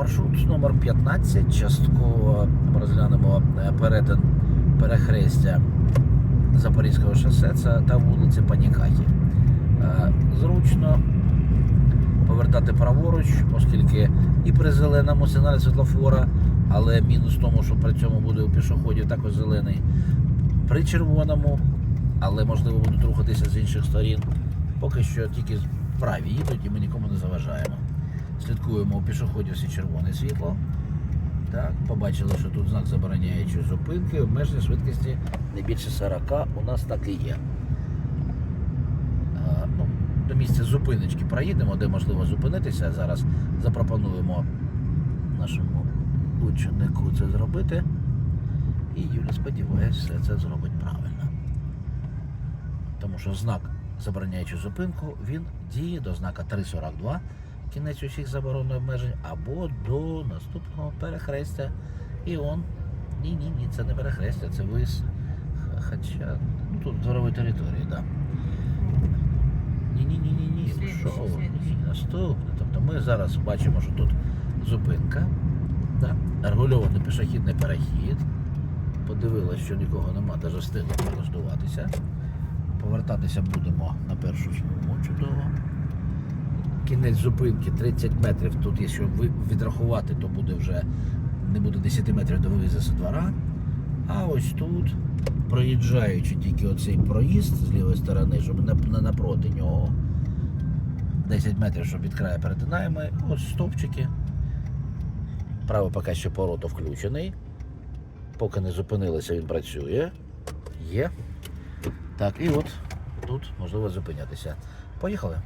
Маршрут номер 15. Частково ми розглянемо е, перетин перехрестя Запорізького шосе та вулиці Панікахі. Е, Зручно повертати праворуч, оскільки і при зеленому сигналі світлофора, але мінус в тому, що при цьому буде у пішоходів також зелений. При червоному, але можливо будуть рухатися з інших сторін. Поки що тільки праві їдуть і ми нікому не заважаємо. Слідкуємо у пішоходів всі червоне світло. Так, побачили, що тут знак забороняючої зупинки, обмеження швидкості не більше 40 у нас так і є. Ну, до місця зупиночки проїдемо, де можливо зупинитися. Зараз запропонуємо нашому ученику це зробити. І Юля, сподіваюся, все це зробить правильно. Тому що знак забороняючи зупинку, він діє до знака 3.42, кінець усіх заборон обмежень, або до наступного перехрестя. І он. Ні, ні, це не перехрестя, це вис. Хоча ну, тут дворової території, так. Да. Ні, ні, що? наступне. Тобто ми зараз бачимо, що тут зупинка, да? регульований пішохідний перехід. Подивилися, що нікого нема, навіть встигли прилаштуватися. Повертатися будемо на першу смугу чудово. Кінець зупинки 30 метрів. Тут, якщо відрахувати, то буде вже не буде 10 метрів до вивізу з двора. А ось тут, проїжджаючи тільки оцей проїзд з лівої сторони, щоб не, напроти нього. 10 метрів, щоб від краю перетинаємо. Ось стовпчики. Правий поки що повороту включений. Поки не зупинилися, він працює. Є. Так, і от тут можливо зупинятися. Поїхали.